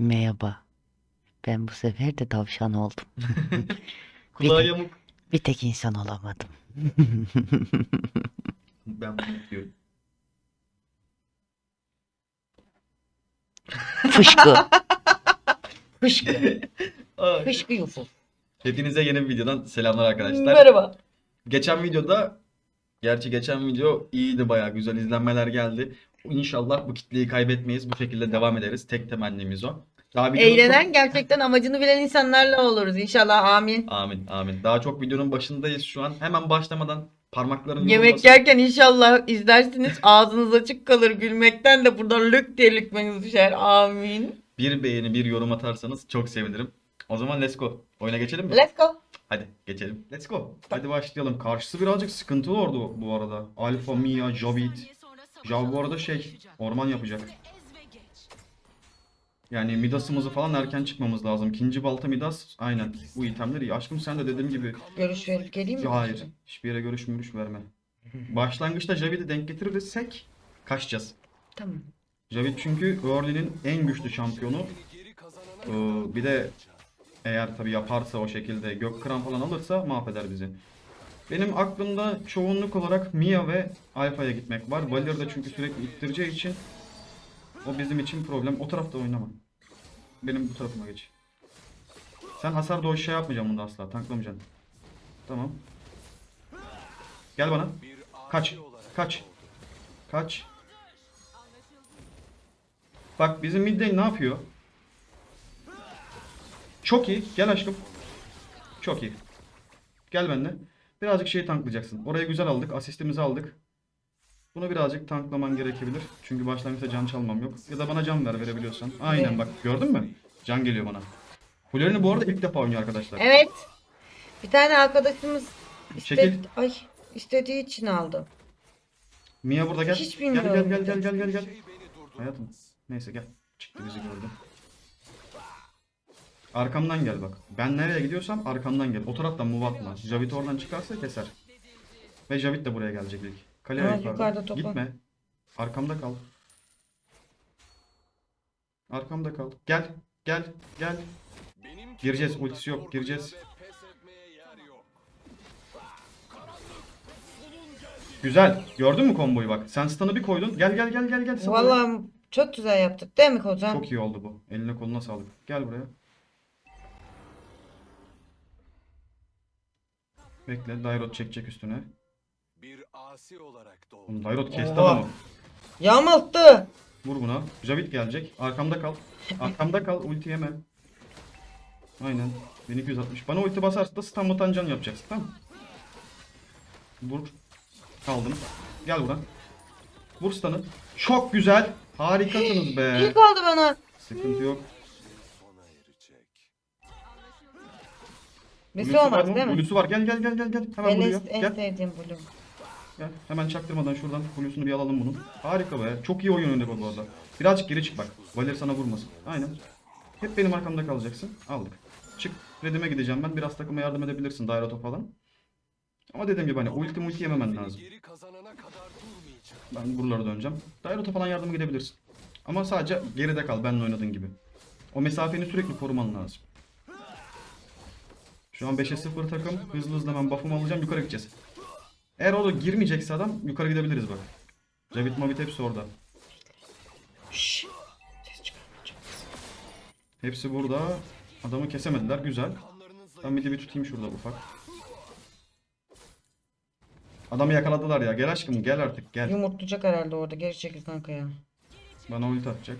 Merhaba. Ben bu sefer de tavşan oldum. Bir- yamuk. Bir tek insan olamadım. Ben bunu yapıyorum. Fışkı. Fışkı. Ay. Fışkı Yusuf. Hepinize yeni bir videodan selamlar arkadaşlar. Merhaba. Geçen videoda Gerçi geçen video iyiydi bayağı güzel izlenmeler geldi. İnşallah bu kitleyi kaybetmeyiz. Bu şekilde devam ederiz. Tek temennimiz o. Daha videonun Eğlenen gerçekten amacını bilen insanlarla oluruz inşallah amin. çok- Amin amin. Daha çok videonun başındayız şu an. Hemen başlamadan parmakların Yemek yorulmasın. yerken inşallah izlersiniz ağzınız açık kalır gülmekten de buradan lök diye lükmeniz düşer amin. Bir beğeni bir yorum atarsanız çok sevinirim. O zaman let's go. Oyuna geçelim mi? Let's go. Hadi geçelim. Let's go. Hadi başlayalım. Karşısı birazcık sıkıntılı ordu bu arada. Alfa, Mia, Javit. Jav bu arada şey orman yapacak. Yani Midas'ımızı falan erken çıkmamız lazım. İkinci balta Midas. Aynen. Bu itemler iyi. Aşkım sen de dediğim gibi. Görüş verip geleyim mi? Hayır. Hiçbir yere görüş mürüş verme. Başlangıçta Javid'i denk getirirsek kaçacağız. Tamam. Javid çünkü Early'nin en güçlü şampiyonu. Ee, bir de eğer tabii yaparsa o şekilde gök kıran falan alırsa mahveder bizi. Benim aklımda çoğunluk olarak Mia ve Alpha'ya gitmek var. Valir de çünkü sürekli ittireceği için o bizim için problem. O tarafta oynama. Benim bu tarafıma geç. Sen hasar doğuş şey yapmayacaksın bunda asla. Tanklamayacaksın. Tamam. Gel bana. Kaç. Kaç. Kaç. Bak bizim mid lane ne yapıyor? Çok iyi. Gel aşkım. Çok iyi. Gel benimle. Birazcık şey tanklayacaksın. Orayı güzel aldık. Asistimizi aldık. Bunu birazcık tanklaman gerekebilir. Çünkü başlangıçta can çalmam yok. Ya da bana can ver verebiliyorsan. Aynen bak gördün mü? Can geliyor bana. Fullerini bu arada ilk defa oynuyor arkadaşlar. Evet. Bir tane arkadaşımız Çekil. istedi, ay, istediği için aldım. Mia burada gel. Hiç Gel gel bilmiyorum gel gel gel gel gel. Hayatım. Neyse gel. Çıktı bizi gördü. Arkamdan gel bak. Ben nereye gidiyorsam arkamdan gel. O taraftan move atma. Javit oradan çıkarsa keser. Ve Javit de buraya gelecek ilk. Kaleye Ha, yukarıda. yukarıda. Gitme. Arkamda kal. Arkamda kal. Gel. Gel. Gel. Gireceğiz. Ultisi yok. Gireceğiz. Güzel. Gördün mü komboyu bak. Sen stun'ı bir koydun. Gel gel gel gel gel. Oraya. Vallahi çok güzel yaptık değil mi hocam? Çok iyi oldu bu. Eline koluna sağlık. Gel buraya. Bekle. Dairot çekecek üstüne. Asi olarak doğdum. Oğlum Dairot kesti Oha. adamı. Yamulttu. Vur buna. Javit gelecek. Arkamda kal. Arkamda kal. Ulti yeme. Aynen. 1260. Bana ulti basarsa da stun mutan can yapacaksın. Tamam? Vur. Aldım. Gel buradan. Vur stun'ı. Çok güzel. Harikasınız be. İlk oldu bana. Sıkıntı yok. Blue'su şey olmaz mı? değil mi? Blue'su var. Gel gel gel gel gel. Hemen Ben buraya. en, en Gel. sevdiğim blue. Hemen çaktırmadan şuradan Blue'sunu bir alalım bunun. Harika be. Çok iyi oyun oynadık bu arada. Birazcık geri çık bak. Valer sana vurmasın. Aynen. Hep benim arkamda kalacaksın. Aldık. Çık. Redime gideceğim ben. Biraz takıma yardım edebilirsin. Dairato falan. Ama dediğim gibi hani ulti multi yememen lazım. Ben buralara döneceğim. Dairato falan yardıma gidebilirsin. Ama sadece geride kal benimle oynadığın gibi. O mesafeni sürekli koruman lazım. Şu an 5'e 0 takım. Hızlı hızlı hemen buff'ımı alacağım. Yukarı gideceğiz. Eğer o da girmeyecekse adam yukarı gidebiliriz bak. Javit Mavit hepsi orada. Şşş. Ses çıkarmayacağım. Hepsi burada. Adamı kesemediler. Güzel. Ben de bir tutayım şurada ufak. Adamı yakaladılar ya. Gel aşkım gel artık gel. Yumurtlayacak herhalde orada. Geri çekil kanka ya. Bana ulti atacak.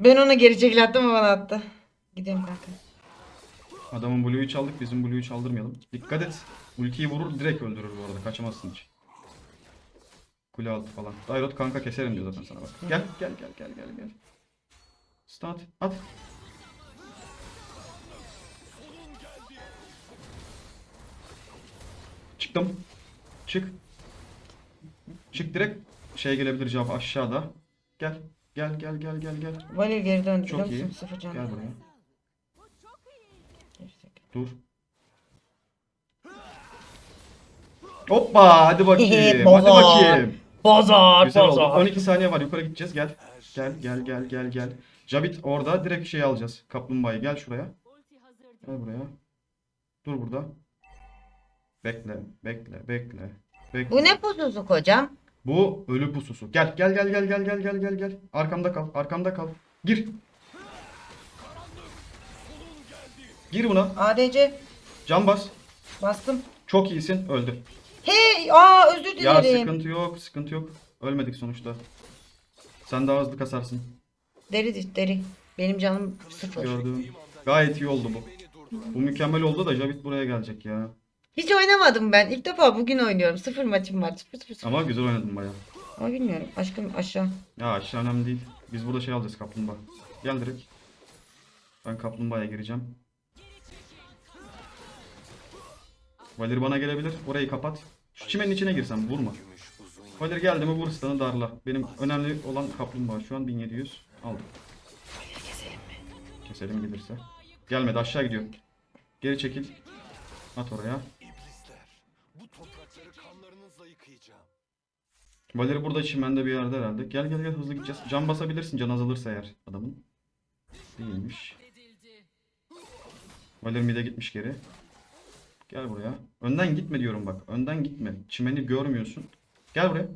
Ben ona geri çekil attım o bana attı. Gidiyorum kanka. Adamın Blue'yu çaldık. Bizim Blue'yu çaldırmayalım. Dikkat et. Ultiyi vurur direkt öldürür bu arada. Kaçamazsın hiç. Kule altı falan. Dairot kanka keserim diyor zaten sana bak. Gel gel gel gel gel gel. Start. At. Çıktım. Çık. Çık direkt şey gelebilir cevap aşağıda. Gel. Gel gel gel gel gel. Valil geri döndü Çok iyi. Gel buraya. Dur. Hoppa hadi bakayım. hadi Bozar. bakayım. Bozar Güzel oldu. bozar. 12 saniye var yukarı gideceğiz gel. Gel gel gel gel gel. Jabit orada direkt şey alacağız. Kaplumbağayı gel şuraya. Gel buraya. Dur burada. Bekle, bekle, bekle. Bekle. Bu ne pususu kocam? Bu ölü pususu. Gel gel gel gel gel gel gel gel gel. Arkamda kal. Arkamda kal. Gir. Gir buna. ADC Can bas. bastım. Çok iyisin. Öldü. Hey aa özür Ya dilerim. sıkıntı yok. Sıkıntı yok. Ölmedik sonuçta. Sen daha hızlı kasarsın. Deri deri. Benim canım sıfır. Gördüm. Gayet iyi oldu bu. Bu mükemmel oldu da Javit buraya gelecek ya. Hiç oynamadım ben. İlk defa bugün oynuyorum. Sıfır maçım var. Sıfır sıfır sıfır. Ama güzel oynadın bayağı. Ama bilmiyorum. Aşkım aşağı. Ya aşağı önemli değil. Biz burada şey alacağız kaplumbağa. Gel direkt. Ben kaplumbağaya gireceğim. Valir bana gelebilir. Orayı kapat. Şu çimenin içine girsem vurma. Valir geldi mi vur stun'ı darla. Benim önemli olan kaplumbağa. Şu an 1700. Aldım. Keselim gelirse. Gelmedi aşağı gidiyor. Geri çekil. At oraya. Valeri burada çimende bir yerde herhalde. Gel gel gel hızlı gideceğiz. Can basabilirsin can azalırsa eğer adamın. Değilmiş. Valeri mide gitmiş geri. Gel buraya. Önden gitme diyorum bak. Önden gitme. Çimeni görmüyorsun. Gel buraya.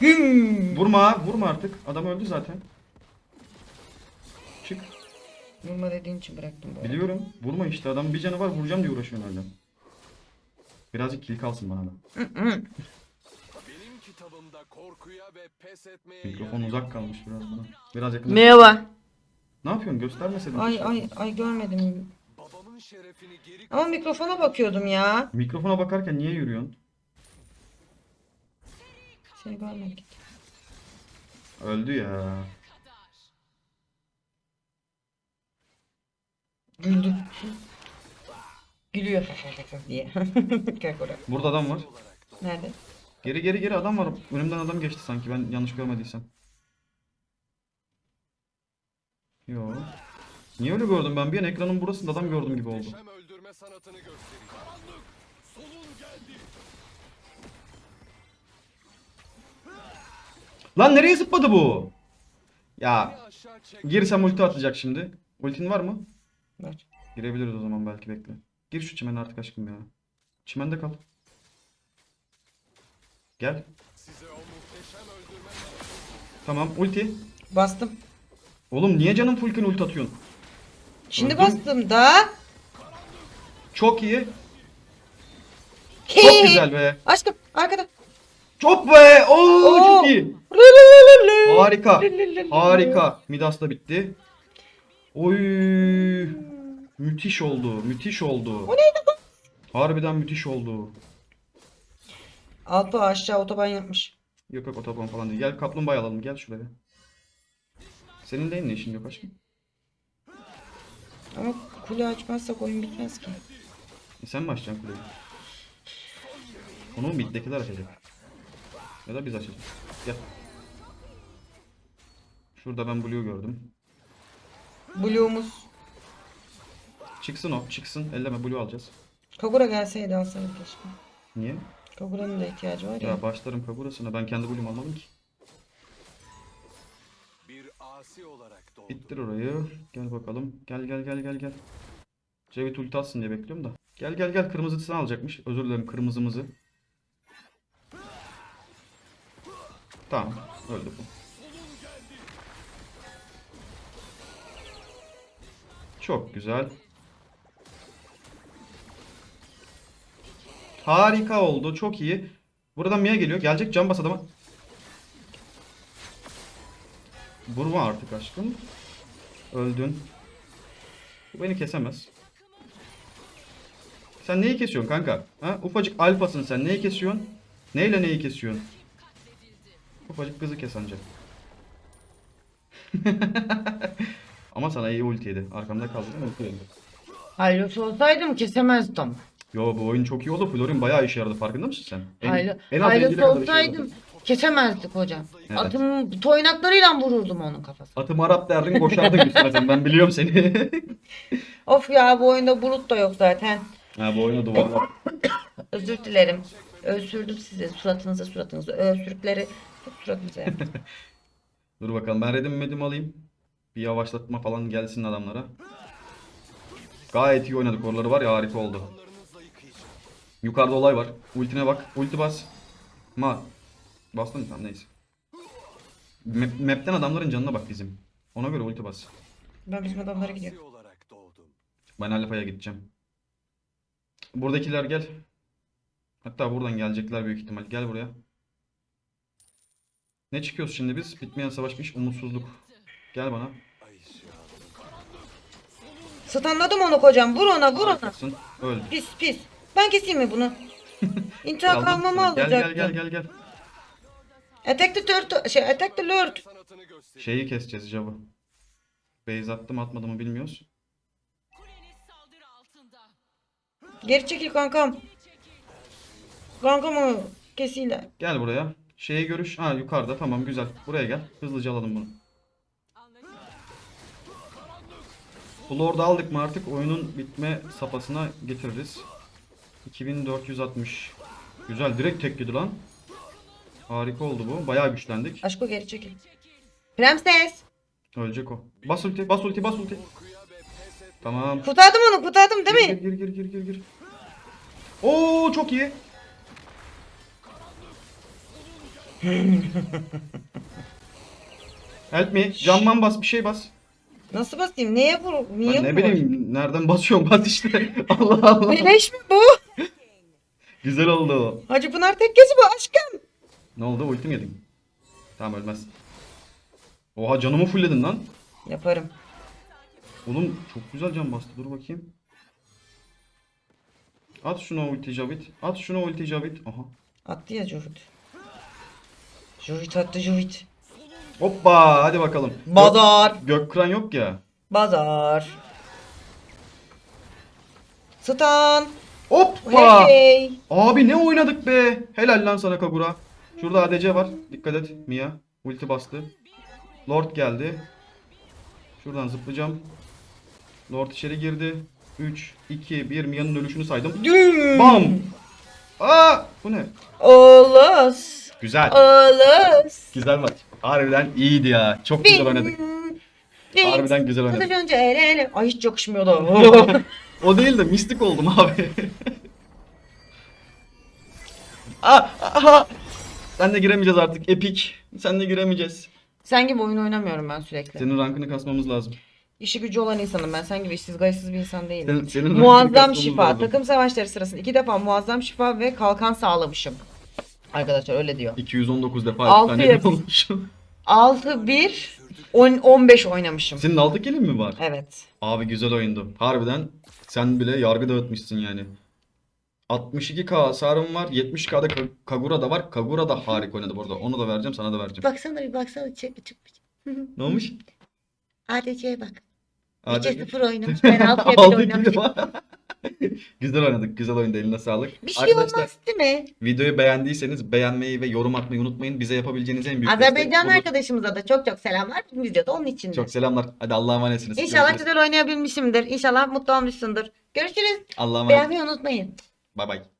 Güm. Vurma. Vurma artık. Adam öldü zaten. Çık. Vurma dediğin için bıraktım bu arada. Biliyorum. Vurma işte. Adam bir canı var. Vuracağım diye uğraşıyor hala. Birazcık kill kalsın bana da. Benim kitabımda korkuya ve pes etmeye Mikrofon uzak kalmış biraz bana. Biraz yakın. Merhaba. Ne yapıyorsun? Göstermeseydin. Ay ay ay görmedim. Babamın şerefini geri Ama mikrofona bakıyordum ya. Mikrofona bakarken niye yürüyorsun? Seni görmedik. Öldü ya. Güldü. Gülüyor diye. Kalk oraya. Burada adam var. Nerede? Geri geri geri adam var. Önümden adam geçti sanki ben yanlış görmediysem. Yo. Niye öyle gördüm ben? Bir an ekranın burasında adam gördüm gibi oldu. muhteşem öldürme sanatını göstereceğim. Karanlık, solun geldi. Lan nereye zıpladı bu? Beni Ya aşağı çek. girsem ulti atacak şimdi. Ultin var mı? Var. Girebiliriz o zaman belki bekle. Gir şu çimene artık aşkım ya. Çimende kal. Gel. Size o muhteşem öldürme Tamam ulti. Bastım. Oğlum niye canım fullken ulti atıyorsun? Şimdi Öldüm. bastım da. Çok iyi. Çok güzel be. Aşkım arkada. Çok be. Oo, Oo. çok iyi. Harika. Harika. Midas da bitti. Oy. Müthiş oldu. Müthiş oldu. O neydi bu? Harbiden müthiş oldu. Alpa aşağı otoban yapmış. Yok yok otoban falan değil. Gel kaplumbağa alalım. Gel şuraya. Senin de ne işin yok aşkım? Ama kule açmazsak oyun bitmez ki. E sen mi açacaksın kuleyi? Onu middekiler açacak. Ya da biz açacağız. Gel. Şurada ben Blue gördüm. Blue'umuz. Çıksın o. Çıksın. Elleme Blue alacağız. Kagura gelseydi alsaydı keşke. Niye? Kagura'nın da ihtiyacı var ya. Ya başlarım Kagura'sına. Ben kendi Blue'mu almadım ki. Olarak doğdum. İttir orayı. Gel bakalım. Gel gel gel gel gel. Cevit ulti atsın diye bekliyorum da. Gel gel gel kırmızısını alacakmış. Özür dilerim kırmızımızı. Tamam. Öldü bu. Çok güzel. Harika oldu. Çok iyi. Buradan Mia geliyor. Gelecek can bas adama. Vurma artık aşkım. Öldün. Bu beni kesemez. Sen neyi kesiyorsun kanka? Ha? Ufacık alfasın sen. Neyi kesiyorsun? Neyle neyi kesiyorsun? Ufacık kızı kes anca. Ama sana iyi ulti yedi. Arkamda kaldı değil mi? Ulti yedi. Hayır olsaydım kesemezdim. Yo bu oyun çok iyi oldu. Florin bayağı işe yaradı. Farkında mısın sen? En, Hayır, en az hayır 50'le kadar işe olsaydım yaradı. Kesemezdik hocam. Evet. Atımın toynaklarıyla vururdum onun kafasına. Atım Arap derdin koşardın üstüne sen. Ben biliyorum seni. Of ya bu oyunda bulut da yok zaten. ha bu oyunu duvarlar. Özür dilerim. Ösürdüm sizi suratınıza suratınıza. Ösürükleri Suratınıza yap. Dur bakalım ben redim medim alayım. Bir yavaşlatma falan gelsin adamlara. Gayet iyi oynadık oraları var ya harika oldu. Yukarıda olay var. Ultine bak. Ulti bas. Ma. Bastın mı? Tamam neyse. Map, map'ten adamların canına bak bizim. Ona göre ulti bas. Ben bizim adamlara gidiyorum. Ben Alfa'ya gideceğim. Buradakiler gel. Hatta buradan gelecekler büyük ihtimal. Gel buraya. Ne çıkıyoruz şimdi biz? Bitmeyen savaşmış umutsuzluk. Gel bana. Stunladım onu kocam. Vur ona vur ona. Öl. Pis pis. Ben keseyim mi bunu? İntikamımı Gel gel alacaktım. gel gel gel. The turtle, şey sanatını göster. Şeyi keseceğiz Jab'ı. Base attı mı atmadı mı bilmiyoruz. Geri çekil kankam. Kankamı kesiyle. Gel buraya. Şeyi görüş. Ha yukarıda tamam güzel. Buraya gel. Hızlıca alalım bunu. Bu Lord'u aldık mı artık oyunun bitme safhasına getiririz. 2460. Güzel direkt tek yedi lan. Harika oldu bu. Bayağı güçlendik. Aşko geri çekil. Prenses. Ölecek o. Bas ulti, bas ulti, bas ulti. Tamam. Kurtardım onu kurtardım değil mi? Gir gir gir gir gir. Oo çok iyi. Help me. Camman bas bir şey bas. Nasıl basayım? Neye vur? Niye Ben ne vur? bileyim nereden basıyorum bas işte. Allah Allah. Beleş mi bu? Güzel oldu o. Hacı Pınar tekkesi bu aşkım. Ne oldu ulti mi yedin? Tamam ölmez. Oha canımı fullledin lan. Yaparım. Oğlum çok güzel can bastı. Dur bakayım. At şuna ulti Javit. At şuna ulti Javit. Aha. Attı ya Jovit. Jovit attı Jovit. Hoppa hadi bakalım. Bazar. Gök, Gökkıran yok ya. Bazar. Stan. Hoppa. Hey. Abi ne oynadık be. Helal lan sana Kagura. Şurada ADC var. Dikkat et Mia. Ulti bastı. Lord geldi. Şuradan zıplayacağım. Lord içeri girdi. 3, 2, 1 Mia'nın ölüşünü saydım. Bam. Aa bu ne? Oğuz. Güzel. Oğuz. Güzel maç. Harbiden iyiydi ya. Çok güzel oynadık. Harbiden güzel oynadık. Kılıç önce ele ele. Ay hiç yakışmıyordu. O değil de mistik oldum abi. ah, aha. Sen de giremeyeceğiz artık. Epic. Sen de giremeyeceğiz. Sen gibi oyun oynamıyorum ben sürekli. Senin rankını kasmamız lazım. İşi gücü olan insanım ben. Sen gibi işsiz gaysiz bir insan değilim. Senin, senin Muazzam şifa. lazım. Takım savaşları sırasında iki defa muazzam şifa ve kalkan sağlamışım. Arkadaşlar öyle diyor. 219 defa Altı tane yapı- olmuşum. 6-1 10 15 oynamışım. Senin 6 kilin mi var? Evet. Abi güzel oyundu. Harbiden sen bile yargı dağıtmışsın yani. 62k hasarım var. 70k'da Ka- Kagura da var. Kagura da harika oynadı bu arada. Onu da vereceğim, sana da vereceğim. Baksana bir baksana çık çık. Ne olmuş? ADC'ye bak. Hadi. 2-0 oynamış. Ben 6'ya bir Altı oynamışım. kilo. güzel oynadık. Güzel oyundu. Eline sağlık. Bir şey Arkadaşlar olmaz değil mi? videoyu beğendiyseniz beğenmeyi ve yorum atmayı unutmayın. Bize yapabileceğiniz en büyük destek Azerbaycanlı budur. arkadaşımıza da çok çok selamlar. Bizim videoda onun için. Çok selamlar. Hadi Allah'a emanetsiniz. İnşallah Görüşürüz. güzel oynayabilmişimdir. İnşallah mutlu olmuşsundur. Görüşürüz. Allah'a emanet. Beğenmeyi unutmayın. Bay bay.